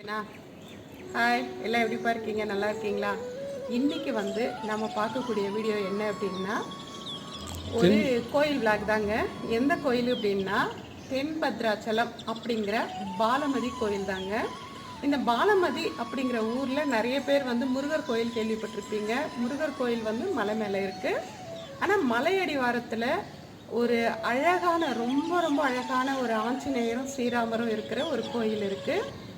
ஏன்னா ஹாய் எல்லாம் எப்படிப்பா இருக்கீங்க? நல்லா இருக்கீங்களா? இன்னைக்கு வந்து நம்ம பார்க்கக்கூடிய வீடியோ என்ன அப்படின்னா ஒரு கோயில் விளாக் தாங்க. எந்த கோயில் அப்படின்னா தென்பத்ராச்சலம் அப்படிங்கிற பாலமதி கோயில் தாங்க. இந்த பாலமதி அப்படிங்கிற ஊரில் நிறைய பேர் வந்து முருகர் கோயில் கேள்விப்பட்டிருப்பீங்க. முருகர் கோயில் வந்து மலை மேலே இருக்குது ஆனால் மலையடிவாரத்தில் ஒரு அழகான ரொம்ப ரொம்ப அழகான ஒரு ஆஞ்சநேயரும் ஸ்ரீராமரும் இருக்கிற ஒரு கோயில் இருக்குது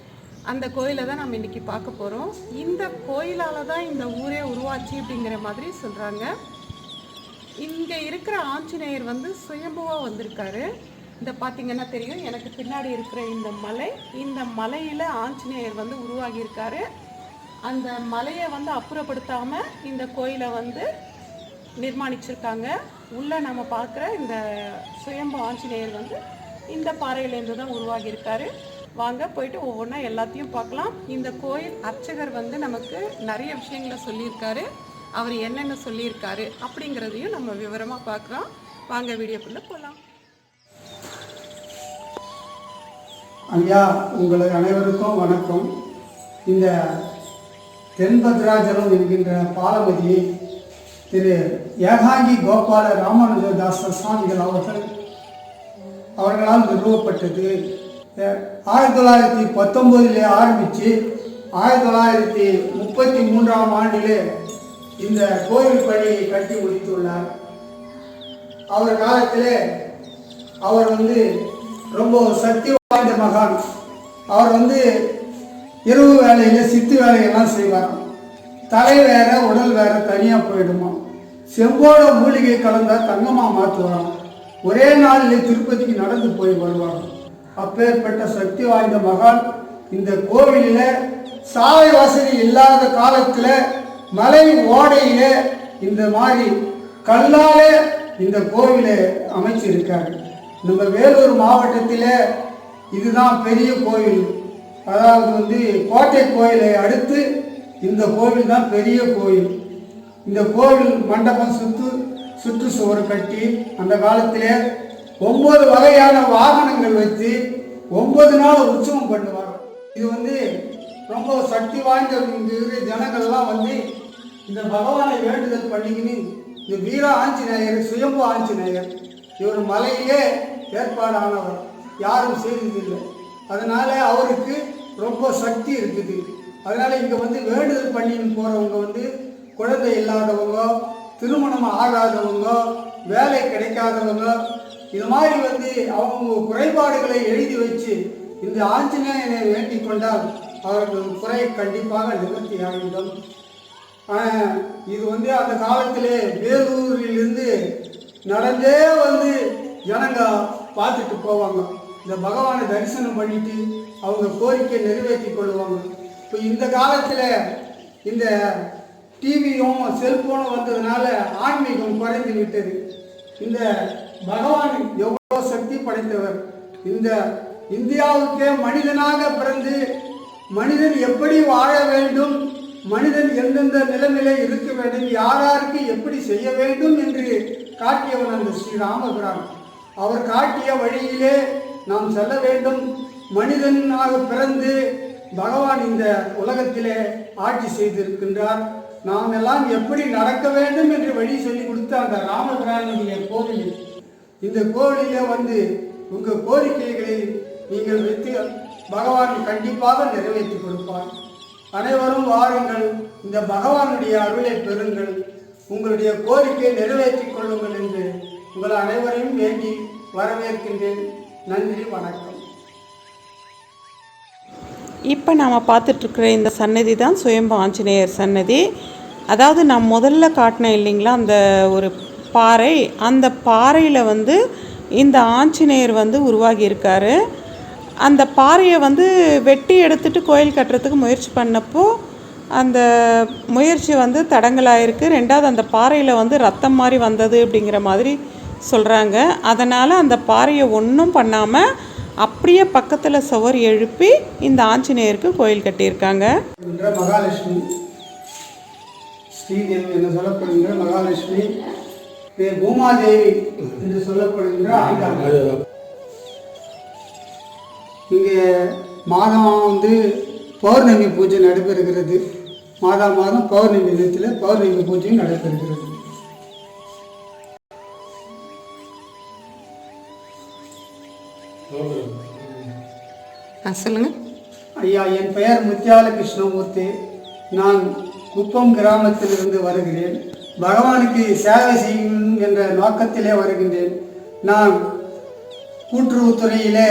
அந்த கோயிலை தான் நம்ம இன்றைக்கி பார்க்க போகிறோம் இந்த கோயிலால் தான் இந்த ஊரே உருவாச்சு அப்படிங்கிற மாதிரி சொல்கிறாங்க இங்கே இருக்கிற ஆஞ்சநேயர் வந்து சுயம்புவாக வந்திருக்காரு. இந்த பார்த்திங்கன்னா தெரியும் எனக்கு பின்னாடி இருக்கிற இந்த மலை. இந்த மலையில் ஆஞ்சநேயர் வந்து உருவாகியிருக்காரு. அந்த மலையை வந்து அப்புறப்படுத்தாமல் இந்த கோயிலை வந்து நிர்மாணிச்சிருக்காங்க. உள்ளே நம்ம பார்க்குற இந்த சுயம்பு ஆஞ்சநேயர் வந்து இந்த பாறையிலேருந்து தான் உருவாகியிருக்காரு. வாங்க போயிட்டு ஒவ்வொன்றா எல்லாத்தையும் பார்க்கலாம். இந்த கோயில் அர்ச்சகர் வந்து நமக்கு நிறைய விஷயங்களை சொல்லியிருக்காரு. அவர் என்னென்ன சொல்லியிருக்காரு அப்படிங்கிறதையும் நம்ம விவரமாக பார்க்கலாம். வாங்க வீடியோக்குள்ளே போகலாம் ஐயா உங்களை அனைவருக்கும் வணக்கம். இந்த தென்பத்ராஜலம் என்கின்ற பாலமதியை திரு ஏகாங்கி கோபால ராமானுஜதாச சுவாமிகள் அவர்கள் அவர்களால் நிறுவப்பட்டது. ஆயிரத்தி தொள்ளாயிரத்தி பத்தொம்போதிலே ஆரம்பித்து ஆயிரத்தி தொள்ளாயிரத்தி முப்பத்தி மூன்றாம் ஆண்டிலே இந்த கோயில் பணியை கட்டி முடித்துள்ளார். அவர் காலத்திலே அவர் வந்து ரொம்ப சக்தி வாய்ந்த மகான். அவர் வந்து இரவு வேலையில் சித்து வேலையெல்லாம் செய்வார். தலை வேற உடல் வேற தனியாக போயிடுமா? செம்போட மூலிகை கலந்தால் தங்கமாக மாற்றுவாராம். ஒரே நாளில் திருப்பதிக்கு நடந்து போய் வருவார் அப்பேற்பட்ட சக்தி வாய்ந்த மகான். இந்த கோவிலில் சாலை வசதி இல்லாத காலத்தில் மலை ஓடையில இந்த மாதிரி கல்லாலே இந்த கோவிலை அமைச்சிருக்காரு. நம்ம வேலூர் மாவட்டத்தில் இதுதான் பெரிய கோவில். அதாவது வந்து கோட்டை கோயிலை அடுத்து இந்த கோவில் தான் பெரிய கோயில் இந்த கோவில் மண்டபம் சுற்று சுற்றுச்சுவர் கட்டி அந்த காலத்திலே ஒன்பது வகையான வாகனங்கள் வச்சு ஒன்பது நாள் உற்சவம் பண்ணுவாங்க. இது வந்து ரொம்ப சக்தி வாய்ந்த இங்க ஜனங்கள்லாம் வந்து இந்த பகவானை வேண்டுதல் பண்ணிக்கின்னு இந்த வீர ஆஞ்சநேயர் சுயம்பு ஆஞ்சநேயர் இவர் மலையிலே ஏற்பாடானவர். யாரும் செய்ததில்லை. அதனால அவருக்கு ரொம்ப சக்தி இருக்குது. அதனால இங்கே வந்து வேண்டுதல் பண்ணின்னு போகிறவங்க வந்து குழந்தை இல்லாதவங்க திருமணம் ஆகாதவங்க வேலை கிடைக்காதவங்க இது மாதிரி வந்து அவங்க குறைபாடுகளை எழுதி வச்சு இந்த ஆஞ்சநேயனை வேண்டிக் கொண்டால் அவர்கள் குறை கண்டிப்பாக நிவர்த்தி ஆகிவிடும். இது வந்து அந்த காலத்திலே வேலூரிலிருந்து நடந்தே வந்து ஜனங்க பார்த்துட்டு போவாங்க. இந்த பகவானை தரிசனம் பண்ணிட்டு அவங்க கோரிக்கை நிறைவேற்றி கொள்வாங்க. இப்போ இந்த காலத்தில் இந்த டிவியும் செல்ஃபோனும் வந்ததுனால ஆன்மீகம் குறைந்து விட்டது. இந்த பகவான் எவ்வளோ சக்தி படைத்தவர். இந்த இந்தியாவுக்கே மனிதனாக பிறந்து மனிதன் எப்படி வாழ வேண்டும் மனிதன் எந்தெந்த நிலைமையில இருக்க வேண்டும் யார் யாருக்கு எப்படி செய்ய வேண்டும் என்று காட்டியவன் அந்த ஸ்ரீராமபிரான் அவர் காட்டிய வழியிலே நாம் செல்ல வேண்டும். மனிதனாக பிறந்து பகவான் இந்த உலகத்திலே ஆட்சி செய்திருக்கின்றார். நாம் எல்லாம் எப்படி நடக்க வேண்டும் என்று வழி சொல்லி கொடுத்த அந்த ராமபிரானுடைய கோவில் இந்த கோவிலில் வந்து உங்கள் கோரிக்கைகளை நீங்கள் வைத்து பகவான் கண்டிப்பாக நிறைவேற்றி கொடுப்பார். அனைவரும் வாருங்கள் இந்த பகவானுடைய அருளை பெறுங்கள் உங்களுடைய கோரிக்கையை நிறைவேற்றிக் கொள்ளுங்கள் என்று உங்கள் அனைவரையும் வேண்டி வரவேற்கின்றேன். நன்றி வணக்கம். இப்போ நாம் பார்த்துட்ருக்குற இந்த சன்னதி தான் சுயம்பு ஆஞ்சநேயர் சன்னதி அதாவது நான் முதல்ல காட்டினேன் இல்லைங்களா அந்த ஒரு பாறை அந்த பாறையில் வந்து இந்த ஆஞ்சநேயர் வந்து உருவாகியிருக்காரு. அந்த பாறையை வந்து வெட்டி எடுத்துட்டு கோயில் கட்டுறதுக்கு முயற்சி பண்ணப்போ அந்த முயற்சி வந்து தடங்கலாயிருக்கு ரெண்டாவது அந்த பாறையில் வந்து ரத்தம் மாதிரி வந்தது அப்படிங்கிற மாதிரி சொல்கிறாங்க அதனால் அந்த பாறையை ஒன்றும் பண்ணாமல் அப்படியே பக்கத்தில் சுவர் எழுப்பி இந்த ஆஞ்சநேயருக்கு கோயில் கட்டியிருக்காங்க. மகாலட்சுமி ஸ்ரீதேவி என்று சொல்லப்படுகின்ற மகாலட்சுமி பூமாதேவி என்று சொல்லப்படுகின்ற ஆண்டாள். இங்கே மாதம் வந்து பௌர்ணமி பூஜை நடைபெறுகிறது. மாதா மாதம் பௌர்ணமி தினத்தில் பௌர்ணமி பூஜையும் நடைபெறுகிறது. ஆ சொல்லுங்கள் ஐயா என் பெயர் முத்தியால கிருஷ்ணமூர்த்தி நான் குப்பம் கிராமத்திலிருந்து வருகிறேன். பகவானுக்கு சேவை செய்யும் என்ற நோக்கத்திலே வருகின்றேன். நான் கூட்டுறவுத்துறையிலே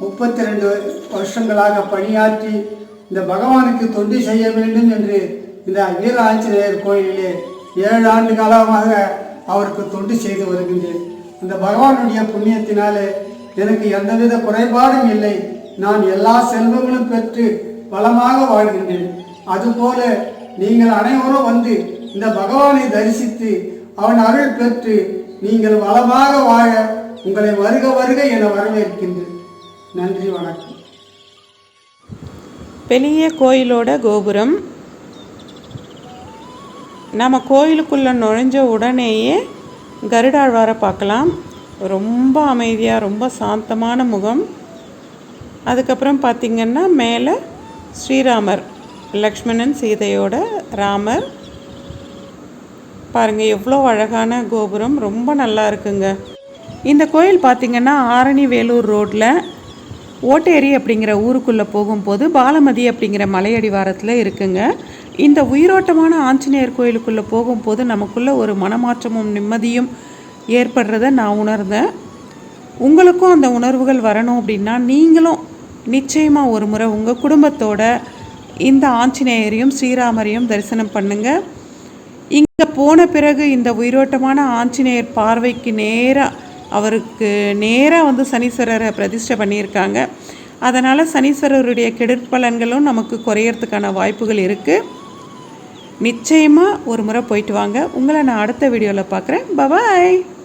முப்பத்தி ரெண்டு வருஷங்களாக பணியாற்றி இந்த பகவானுக்கு தொண்டு செய்ய வேண்டும் என்று இந்த வீர ஆஞ்சநேயர் கோயிலிலே ஏழு ஆண்டு காலமாக அவருக்கு தொண்டு செய்து வருகின்றேன். அந்த பகவானுடைய புண்ணியத்தினாலே எனக்கு எந்தவித குறைபாடும் இல்லை. நான் எல்லா செல்வங்களும் பெற்று வளமாக வாழ்கின்றேன். அதுபோல நீங்கள் அனைவரும் வந்து இந்த பகவானை தரிசித்து அவன் அருள் பெற்று நீங்கள் வளமாக வாழ உங்களை வருக வருக என வரவேற்கின்றேன். நன்றி வணக்கம். பெரிய கோயிலோட கோபுரம். நம்ம கோயிலுக்குள்ளே நுழைஞ்ச உடனேயே கருடாழ்வாரை பார்க்கலாம். ரொம்ப அமைதியாக ரொம்ப சாந்தமான முகம். அதுக்கப்புறம் பார்த்திங்கன்னா மேலே ஸ்ரீராமர் லக்ஷ்மணன் சீதையோட ராமர் பாருங்கள் எவ்வளோ அழகான கோபுரம். ரொம்ப நல்லா இருக்குங்க. இந்த கோயில் பார்த்திங்கன்னா ஆரணி வேலூர் ரோட்டில் ஓட்டேரி அப்படிங்கிற ஊருக்குள்ளே போகும்போது பாலமதி அப்படிங்கிற மலையடிவாரத்தில் இருக்குங்க. இந்த உயிரோட்டமான ஆஞ்சநேயர் கோயிலுக்குள்ளே போகும்போது நமக்குள்ளே ஒரு மனமாற்றமும் நிம்மதியும் ஏற்படுறத நான் உணர்ந்தேன். உங்களுக்கும் அந்த உணர்வுகள் வரணும் அப்படின்னா நீங்களும் நிச்சயமாக ஒரு முறை உங்கள் குடும்பத்தோட இந்த ஆஞ்சநேயரையும் ஸ்ரீராமரையும் தரிசனம் பண்ணுங்கள் இங்கே போன பிறகு இந்த உயிரோட்டமான ஆஞ்சநேயர் பார்வைக்கு நேராக அவருக்கு நேராக வந்து சனீஸ்வரரை பிரதிஷ்டை பண்ணியிருக்காங்க. அதனால் சனீஸ்வரருடைய கெடுப்பலன்களும் நமக்கு குறையறதுக்கான வாய்ப்புகள் இருக்குது நிச்சயமாக ஒரு முறை போயிட்டு வாங்க. உங்களை நான் அடுத்த வீடியோவில் பார்க்குறேன் பபாய்